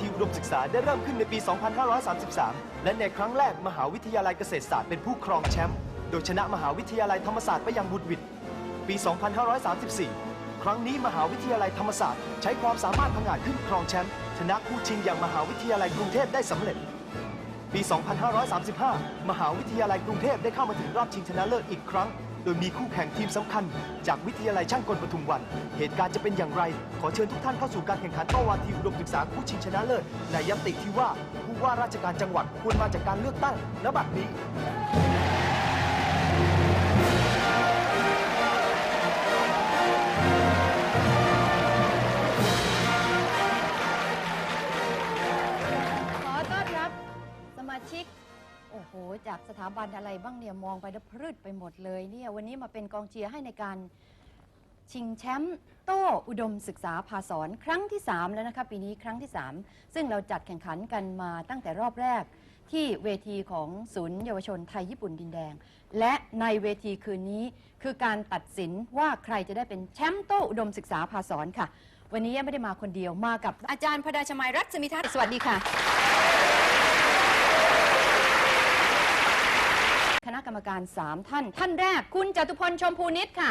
ทีอุดมศึกษาได้เริ่มขึ้นในปี 2533 และในครั้งแรกมหาวิทยาลัยเกษตรศาสตร์เป็นผู้ครองแชมป์ โดยชนะมหาวิทยาลัยธรรมศาสตร์ไปอย่างบุดหวิดปี 2534 ครั้งนี้มหาวิทยาลัยธรรมศาสตร์ใช้ความสามารถผงาดขึ้นครองแชมป์ชนะคู่ชิงอย่างมหาวิทยาลัยกรุงเทพได้สำเร็จ ปี 2535 มหาวิทยาลัยกรุงเทพได้เข้ามาถึงรอบชิงชนะเลิศอีกครั้ง โดยมีคู่แข่งทีมสำคัญ จากวิทยาลัยช่างกลปทุมวัน เหตุการณ์จะเป็นอย่างไร ขอเชิญทุกท่านเข้าสู่การแข่งขันโต้วาทีอุดมศึกษาคู่ชิงชนะเลิศในยติที่ว่าผู้ว่าราชการจังหวัดควรมาจากการเลือกตั้งณบัดนี้ จากสถาบันอะไรบ้างเนี่ยมองไปแล้วพรืดไปหมดเลยเนี่ยวันนี้มาเป็นกองเชียร์ให้ในการชิงแชมป์โต้อุดมศึกษาภาสอนครั้งที่ 3 แล้วนะคะปีนี้ครั้งที่ 3 ซึ่งเราจัดแข่งขันกันมาตั้งแต่รอบแรก ที่เวทีของศูนย์เยาวชนไทยญี่ปุ่นดินแดง และในเวทีคืนนี้คือการตัดสินว่าใครจะได้เป็นแชมป์โต้อุดมศึกษาภาสอนค่ะ วันนี้ไม่ได้มาคนเดียวมากับอาจารย์พดาชมัยรัศมีทัศน์สวัสดีค่ะ คณะ กรรมการ 3 ท่าน ท่านแรกคุณจตุพลชมพูนิตค่ะ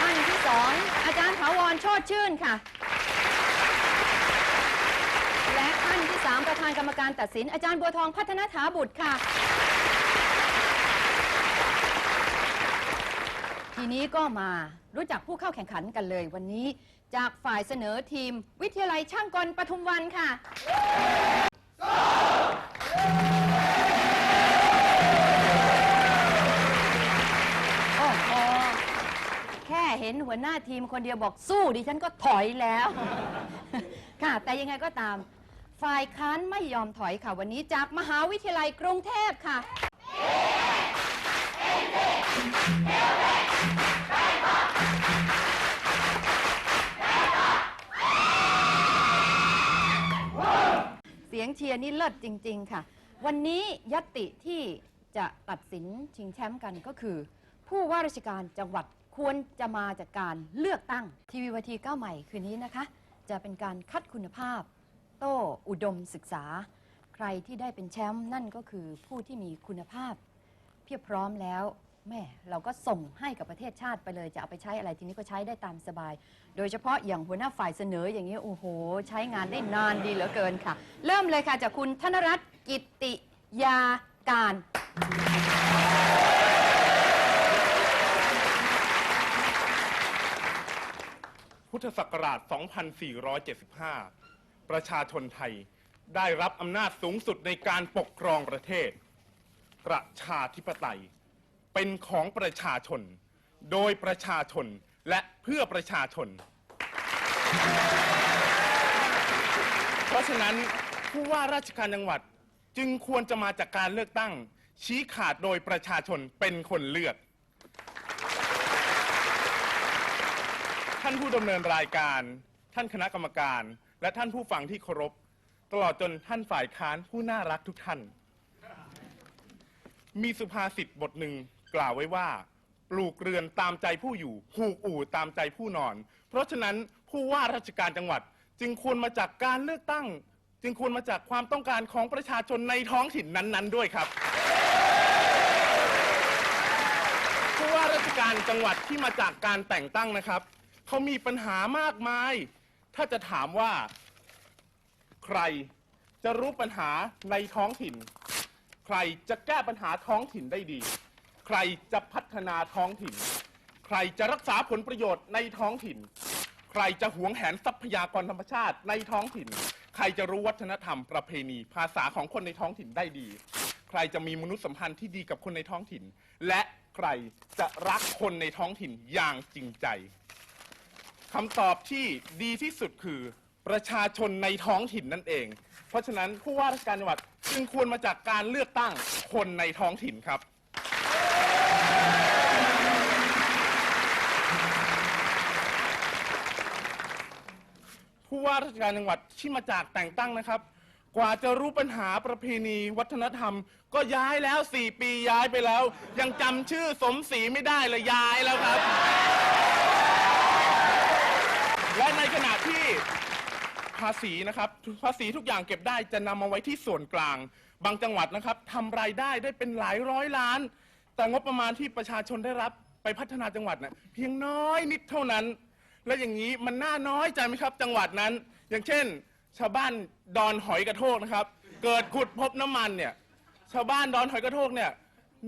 ท่านที่สองอาจารย์ถาวรโชติชื่นค่ะ และท่านที่สามประธานกรรมการตัดสิน อาจารย์บัวทองพัฒนาถาบุตรค่ะ ทีนี้ก็มารู้จักผู้เข้าแข่งขันกันเลยวันนี้จากฝ่ายเสนอทีม วิทยาลัยช่างกลปทุมวันค่ะ น้าทีมคนเดียวบอกสู้ดิฉันก็ถอยแล้ว ค่ะ แต่ยังไงก็ตาม ฝ่ายค้านไม่ยอมถอยค่ะ วันนี้จากมหาวิทยาลัยกรุงเทพค่ะ เสียงเชียร์นี่เลิศจริง ๆ ค่ะ วันนี้ยติที่จะตัดสินชิงแชมป์กันก็คือ ผู้ว่าราชการจังหวัด ควรจะมาจากการเลือกตั้งทีวีวทีก้าใหม่คืนนี้นะคะ จะเป็นการคัดคุณภาพ โต้อุดมศึกษา ใครที่ได้เป็นแชมป์นั่นก็คือผู้ที่มีคุณภาพ เพียบพร้อมแล้วแม่เราก็ส่งให้กับประเทศชาติไปเลยจะเอาไปใช้อะไรทีนี้ก็ใช้ได้ตามสบาย โดยเฉพาะอย่างหัวหน้าฝ่ายเสนออย่างนี้โอ้โห ใช้งานได้นานดีเหลือเกินค่ะ เริ่มเลยค่ะจากคุณธนรัตน์กิตติยาการ พุทธศักราช 2475 ประชาชนไทยได้รับอำนาจสูงสุดในการปกครองประเทศ ประชาธิปไตย เป็นของประชาชน โดยประชาชนและเพื่อประชาชน เพราะฉะนั้นผู้ว่าราชการจังหวัดจึงควรจะมาจากการเลือกตั้ง ชี้ขาดโดยประชาชนเป็นคนเลือก ท่านผู้ดำเนินรายการ ท่านคณะกรรมการ และท่านผู้ฟังที่เคารพ ตลอดจนท่านฝ่ายค้านผู้น่ารักทุกท่าน มีสุภาษิตบทหนึ่งกล่าวไว้ว่า ปลูกเรือนตามใจผู้อยู่ผูกอู่ตามใจผู้นอน เพราะฉะนั้นผู้ว่าราชการจังหวัด จึงควรมาจากการเลือกตั้ง จึงควรมาจากความต้องการของประชาชนในท้องถิ่นนั้น ๆ ด้วยครับ ผู้ว่าราชการจังหวัดที่มาจากการแต่งตั้งนะครับ เขามีปัญหามากมาย ถ้าจะถามว่า ใครจะรู้ปัญหาในท้องถิ่น ใครจะแก้ปัญหาท้องถิ่นได้ดี ใครจะพัฒนาท้องถิ่น ใครจะรักษาผลประโยชน์ในท้องถิ่น ใครจะหวงแหนทรัพยากรธรรมชาติในท้องถิ่น ใครจะรู้วัฒนธรรมประเพณี ภาษาของคนในท้องถิ่นได้ดี ใครจะมีมนุษยสัมพันธ์ที่ดีกับคนในท้องถิ่น และใครจะรักคนในท้องถิ่นอย่างจริงใจ คำตอบที่ดีที่สุดคือประชาชนในท้องถิ่นนั่นเอง เพราะฉะนั้นผู้ว่าราชการจังหวัดจึงควรมาจากการเลือกตั้งคนในท้องถิ่นครับ ผู้ว่าราชการจังหวัดที่มาจากแต่งตั้งนะครับ กว่าจะรู้ปัญหาประเพณีวัฒนธรรม ก็ย้ายแล้ว 4 ปีย้ายไปแล้ว ยังจำชื่อสมศรีไม่ได้เลยย้ายแล้วครับ และในขณะที่ภาษีนะครับภาษีทุกอย่างเก็บได้จะนำมาไว้ที่ส่วนกลาง บางจังหวัดนะครับทำรายได้ได้เป็นหลายร้อยล้าน แต่งบประมาณที่ประชาชนได้รับไปพัฒนาจังหวัดนะเพียงน้อยนิดเท่านั้น และอย่างนี้มันน่าน้อยใจไหมครับ จังหวัดนั้น อย่างเช่น ชาวบ้านดอนหอยกระโทกนะครับ เกิดขุดพบน้ำมันเนี่ยชาวบ้านดอนหอยกระโทกเนี่ย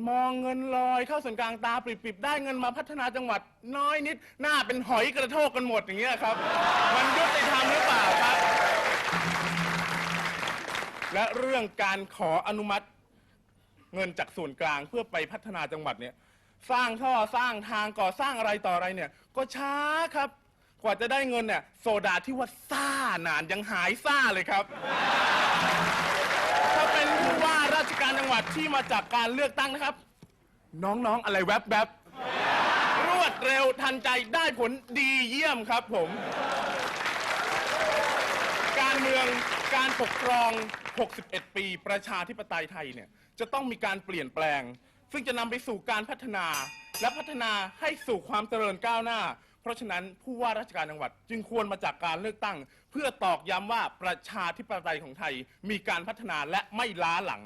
มองเงินลอยเข้าส่วนกลางตาปริบๆได้เงินมาพัฒนาจังหวัดน้อยนิด หน้าเป็นหอยกระโทกกันหมดอย่างเงี้ยครับ มันยุติธรรมหรือเปล่าครับ และเรื่องการขออนุมัติ เงินจากส่วนกลางเพื่อไปพัฒนาจังหวัดเนี่ย สร้างท่อสร้างทางก่อสร้างอะไรต่ออะไรเนี่ย ก็ช้าครับ กว่าจะได้เงินเนี่ยโซดาที่ว่าซ่านานยังหายซ่าเลยครับถ้าเป็นผู้ว่า ราชการจังหวัดที่มาจากการเลือกตั้งนะครับ น้องๆอะไรแวบๆบรวดเร็วทันใจได้ผลดีเยี่ยมครับผม การเมืองการปกครอง 61 ปีประชาธิปไตยไทยเนี่ย จะต้องมีการเปลี่ยนแปลง ซึ่งจะนำไปสู่การพัฒนา และพัฒนาให้สู่ความเจริญก้าวหน้า เพราะฉะนั้นผู้ว่าราชการจังหวัดจึงควรมาจากการเลือกตั้ง เพื่อตอกย้ำว่าประชาธิปไตยของไทยมีการพัฒนาและไม่ล้าหลัง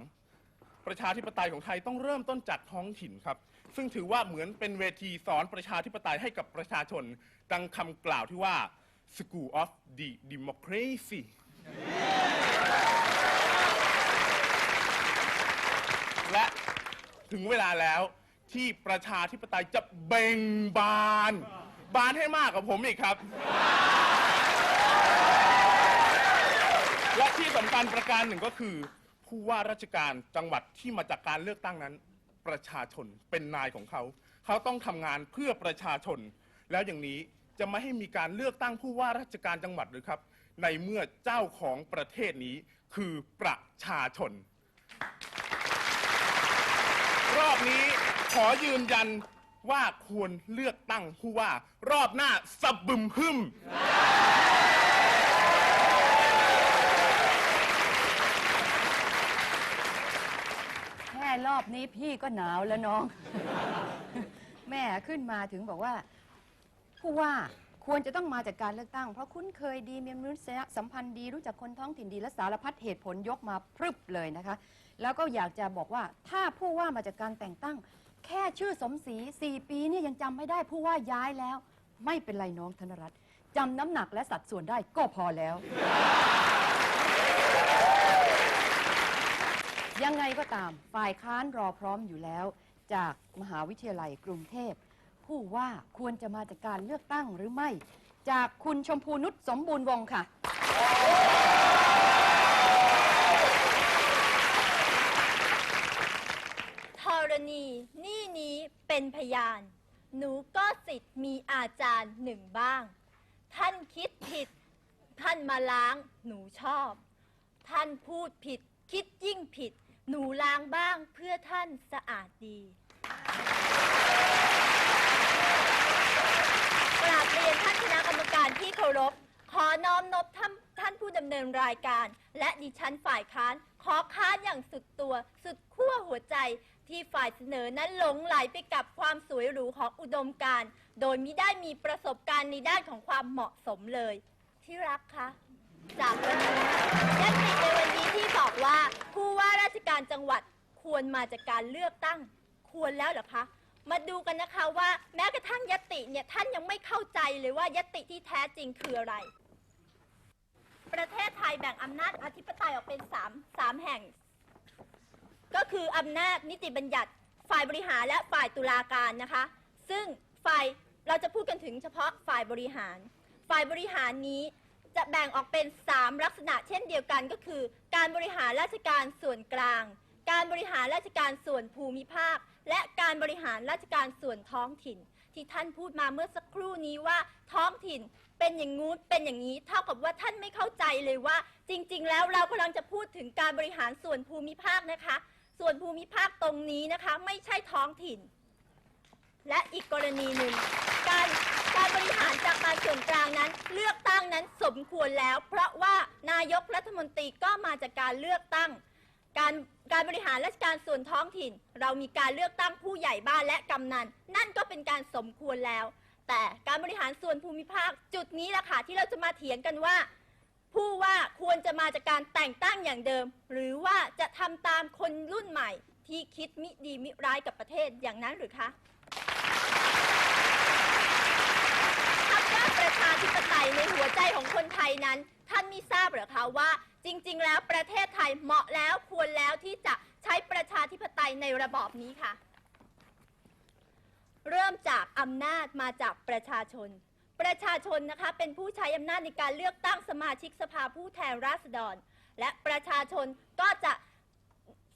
ประชาธิปไตยของไทยต้องเริ่มต้นจากท้องถิ่นครับ ซึ่งถือว่าเหมือนเป็นเวทีสอนประชาธิปไตยให้กับประชาชน ดังคำกล่าวที่ว่า School of the Democracy และถึงเวลาแล้วที่ประชาธิปไตยจะเบ่งบาน บานให้มากกว่าผมอีกครับ และที่สำคัญประการหนึ่งก็คือ ผู้ว่าราชการจังหวัดที่มาจากการเลือกตั้งนั้น ประชาชนเป็นนายของเขา เขาต้องทำงานเพื่อประชาชน แล้วอย่างนี้จะไม่ให้มีการเลือกตั้งผู้ว่าราชการจังหวัดหรือครับ ในเมื่อเจ้าของประเทศนี้คือประชาชน รอบนี้ขอยืนยันว่าควรเลือกตั้งผู้ว่ารอบหน้าสบบึมหึม แบนี้พี่ก็หนาวแล้วน้อง แม่ขึ้นมาถึงบอกว่า ผู้ว่าควรจะต้องมาจากการเลือกตั้ง เพราะคุ้นเคยดีมีมนุษยสัมพันธ์ดีรู้จักคนท้องถิ่นดีและสารพัดเหตุผลยกมาพรึบเลยนะคะ แล้วก็อยากจะบอกว่าถ้าผู้ว่ามาจากการแต่งตั้ง แค่ชื่อสมศรีสี่ปีเนี่ยยังจำไม่ได้ผู้ว่าย้ายแล้ว ไม่เป็นไรน้องธนรัตน์จำน้ำหนักและสัดส่วนได้ก็พอแล้ว ยังไงก็ตามฝ่ายค้านรอพร้อมอยู่แล้ว จากมหาวิทยาลัยกรุงเทพ ผู้ว่าควรจะมาจากการเลือกตั้งหรือไม่ จากคุณชมพูนุชสมบูรณ์วงศ์ค่ะ ธรณีนี่นี้เป็นพยาน หนูก็สิทธิ์มีอาจารย์หนึ่งบ้าง ท่านคิดผิด ท่านมาล้าง หนูชอบ ท่านพูดผิด คิดยิ่งผิด หนูล้างบ้างเพื่อท่านสะอาดดี กราบเรียนท่านคณะกรรมการที่เคารพ ขอน้อมนบท่านท่านผู้ดำเนินรายการ และดิฉันฝ่ายค้าน ขอค้านอย่างสุดตัว สุดขั้วหัวใจที่ฝ่ายเสนอนั้นหลงไหลไปกับความสวยหรูของอุดมการณ์ โดยมิได้มีประสบการณ์ในด้านของความเหมาะสมเลย ที่รักคะจาก ชการจังหวัดควรมาจากการเลือกตั้งควรแล้วเหรอคะ มาดูกันนะคะว่าแม้กระทั่งยติเนี่ยท่านยังไม่เข้าใจเลยว่ายตติที่แท้จริงคืออะไร ประเทศไทยแบ่งอำนาจอธิปไตยออกเป็นสามสามแห่ง ก็คืออำนาจนิติบัญญัติฝ่ายบริหารและฝ่ายตุลาการนะคะ ซึ่งฝ่ายเราจะพูดกันถึงเฉพาะฝ่ายบริหาร ฝ่ายบริหารนี้ จะแบ่งออกเป็น 3 ลักษณะเช่นเดียวกันก็คือ การบริหารราชการส่วนกลาง การบริหารราชการส่วนภูมิภาค และการบริหารราชการส่วนท้องถิ่น ที่ท่านพูดมาเมื่อสักครู่นี้ว่าท้องถิ่นเป็นอย่างงู้นเป็นอย่างนี้เท่ากับว่าท่านไม่เข้าใจเลยว่า จริง ๆ แล้วเรากำลังจะพูดถึงการบริหารส่วนภูมิภาคนะคะ ส่วนภูมิภาคตรงนี้นะคะ ไม่ใช่ท้องถิ่น และอีกกรณีหนึ่งการ การบริหารจากการส่วนกลางนั้น เลือกตั้งนั้นสมควรแล้ว เพราะว่านายกรัฐมนตรีก็มาจากการเลือกตั้ง การการบริหารราชการส่วนท้องถิ่น เรามีการเลือกตั้งผู้ใหญ่บ้านและกำนัน นั่นก็เป็นการสมควรแล้ว แต่การบริหารส่วนภูมิภาค จุดนี้แหละค่ะที่เราจะมาเถียงกันว่า ผู้ว่าควรจะมาจากการแต่งตั้งอย่างเดิม หรือว่าจะทำตามคนรุ่นใหม่ที่คิดมิดีมิร้ายกับประเทศอย่างนั้นหรือคะคำว่าประชาธิปไตย ในหัวใจของคนไทยนั้น ท่านม่ทราบเหรือคะว่า จริง ๆ แล้วประเทศไทยเหมาะแล้วควรแล้วที่จะใช้ประชาธิปไตยในระบอบนี้ค่ะ เริ่มจากอำนาจมาจากประชาชน ประชาชนนะคะเป็นผู้ใช้อำนาจในการเลือกตั้งสมาชิกสภาผู้แทนราษฎร และประชาชนก็จะ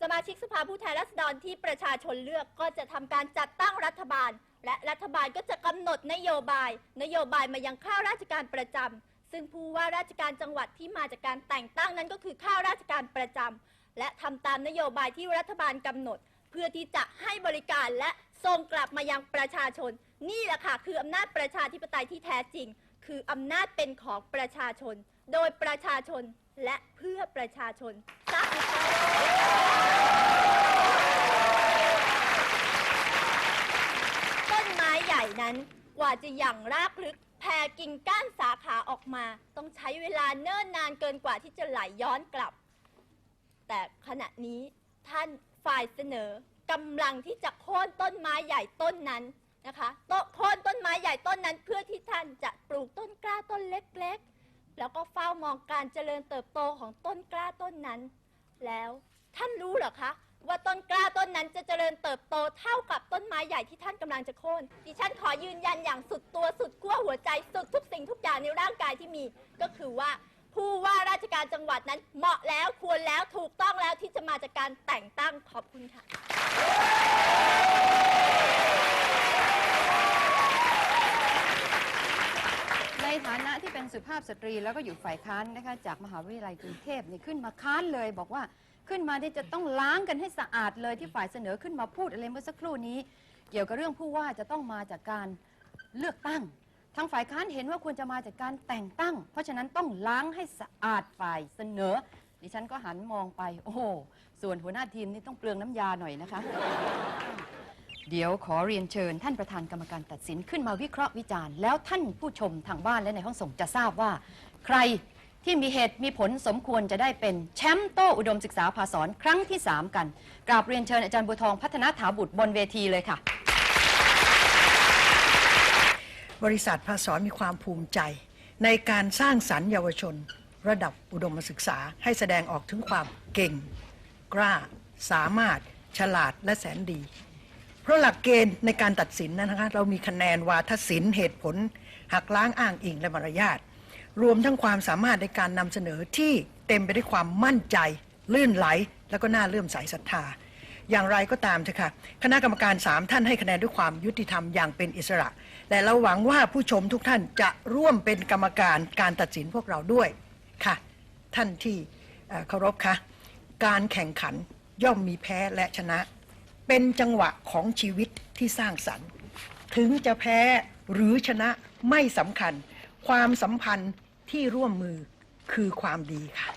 สมาชิกสภาผู้แทนราษฎรที่ประชาชนเลือกก็จะทำการจัดตั้งรัฐบาล และรัฐบาลก็จะกำหนดนโยบาย นโยบายมายังข้าราชการประจำซึ่งผู้ว่าราชการจังหวัดที่มาจากการแต่งตั้งนั้นก็คือข้าราชการประจำและทำตามนโยบายที่รัฐบาลกำหนด เพื่อที่จะให้บริการและส่งกลับมายังประชาชน นี่แหละค่ะคืออำนาจประชาธิปไตยที่แท้จริง คืออำนาจเป็นของประชาชน โดยประชาชนและเพื่อประชาชนทราบไหมคะต้นไม้ใหญ่ นั้น กว่าจะหยั่งรากลึกแผ่กิ่งก้านสาขาออกมา ต้องใช้เวลาเนิ่นนานเกินกว่าที่จะไหลย้อนกลับ แต่ขณะนี้ท่านฝ่ายเสนอกำลังที่จะโค่นต้นไม้ใหญ่ต้นนั้นนะคะโตโค่นต้นไม้ใหญ่ต้นนั้น เพื่อที่ท่านจะปลูกต้นกล้าต้นเล็ก ๆ แล้วก็เฝ้ามองการเจริญเติบโตของต้นกล้าต้นนั้น แล้วท่านรู้เหรอคะ ว่าต้นกล้าต้นนั้นจะเจริญเติบโตเท่ากับต้นไม้ใหญ่ที่ท่านกำลังจะโค่น ดิฉันขอยืนยันอย่างสุดตัวสุดขั้วหัวใจสุดทุกสิ่งทุกอย่างในร่างกายที่มี ก็คือว่าผู้ว่าราชการจังหวัดนั้นเหมาะแล้วควรแล้วถูกต้องแล้วที่จะมาจากการแต่งตั้งขอบคุณค่ะ ในฐานะที่เป็นสุภาพสตรีแล้วก็อยู่ฝ่ายค้านนะคะจากมหาวิทยาลัยกรุงเทพเนี่ยขึ้นมาค้านเลย บอกว่า ขึ้นมาที่จะต้องล้างกันให้สะอาดเลยที่ฝ่ายเสนอขึ้นมาพูดอะไรเมื่อสักครู่นี้ เกี่ยวกับเรื่องผู้ว่าจะต้องมาจากการเลือกตั้ง ทางฝ่ายค้านเห็นว่าควรจะมาจากการแต่งตั้ง เพราะฉะนั้นต้องล้างให้สะอาดฝ่ายเสนอ ดิฉันก็หันมองไป โอ้โหส่วนหัวหน้าทีมนี่ต้องเปลืองน้ำยาหน่อยนะคะ เดี๋ยวขอเรียนเชิญ ท่านประธานกรรมการตัดสินขึ้นมาวิเคราะห์วิจารณ์แล้วท่านผู้ชมทางบ้านและในห้องส่งจะทราบว่า ใคร ที่มีเหตุมีผลสมควรจะได้เป็นแชมป์โต้อุดมศึกษาภาษรครั้งที่ 3 กัน กราบเรียนเชิญอาจารย์บัวทองพัฒนาถาบุตรบนเวทีเลยค่ะ บริษัทภาษรมีความภูมิใจ ในการสร้างสรรค์เยาวชน ระดับอุดมศึกษาให้แสดงออกถึงความเก่ง กล้า สามารถ ฉลาดและแสนดี เพราะหลักเกณฑ์ในการตัดสินนั้นนะคะเรามีคะแนนวาทศิลป์เหตุผล หักล้างอ้างอิงและมารยาท รวมทั้งความสามารถในการนำเสนอที่เต็มไปด้วยความมั่นใจ ลื่นไหล แล้วก็น่าเลื่อมใสศรัทธา อย่างไรก็ตามเถอะค่ะคณะกรรมการ 3 ท่านให้คะแนนด้วยความยุติธรรมอย่างเป็นอิสระ และเราหวังว่าผู้ชมทุกท่านจะร่วมเป็นกรรมการการตัดสินพวกเราด้วยค่ะ ท่านที่เอ่อเคารพคะการแข่งขันย่อมมีแพ้และชนะ เป็นจังหวะของชีวิตที่สร้างสรรค์ ถึงจะแพ้หรือชนะไม่สำคัญ ความสัมพันธ์ ที่ร่วมมือคือความดีค่ะ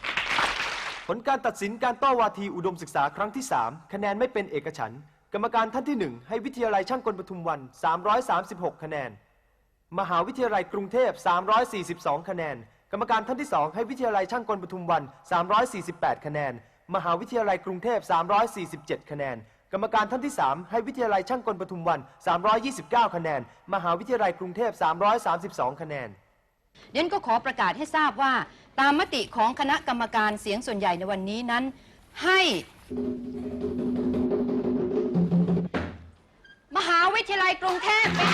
ผลการตัดสินการต้วาทีอุดมศึกษาครั้งที่ 3 คะแนนไม่เป็นเอกฉันท์กรรมการท่านที่ 1 ให้วิทยาลัยช่างกลปทุมวัน 336 คะแนน มหาวิทยาลัยกรุงเทพ 342 คะแนน กรรมการท่านที่ 2 ให้วิทยาลัยช่างกลปทุมวัน 348 คะแนน มหาวิทยาลัยกรุงเทพ 347 คะแนน กรรมการท่านที่ 3 ให้วิทยาลัยช่างกลปทุมวัน 329 คะแนน มหาวิทยาลัยกรุงเทพ 332 คะแนน เดนก็ขอประกาศให้ทราบว่า ตามมติของคณะกรรมการเสียงส่วนใหญ่ในวันนี้นั้น ให้มหาวิทยาลัยกรุงเทพเป็น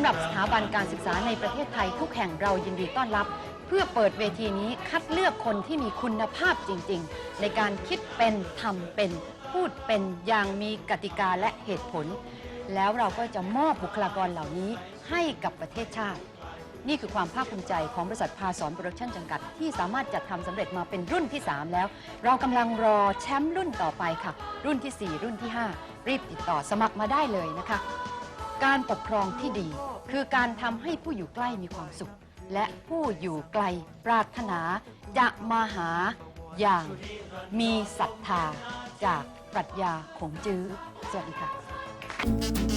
ำหรับสถาบันการศึกษาในประเทศไทยทุกแห่งเรายินดีต้อนรับ เพื่อเปิดเวทีนี้คัดเลือกคนที่มีคุณภาพจริง ๆ ในการคิดเป็นทำเป็น พูดเป็นอย่างมีกติกาและเหตุผล แล้วเราก็จะมอบบุคลากรเหล่านี้ให้กับประเทศชาติ นี่คือความภาคภูมิใจของบริษัทพาสอนโปรดักชั่นจำกัด ที่สามารถจัดทำสำเร็จมาเป็นรุ่นที่ 3 แล้ว เรากำลังรอแชมป์รุ่นต่อไปค่ะ รุ่นทีสี่4 รุ่นที่ 5 รีบติดต่อสมัครมาได้เลยนะคะ การปกครองที่ดี คือการทำให้ผู้อยู่ใกล้มีความสุข และผู้อยู่ไกลปรารถนาจะมาหาอย่างมีศรัทธาจากปรัชญาของจื้อสวัสดีค่ะ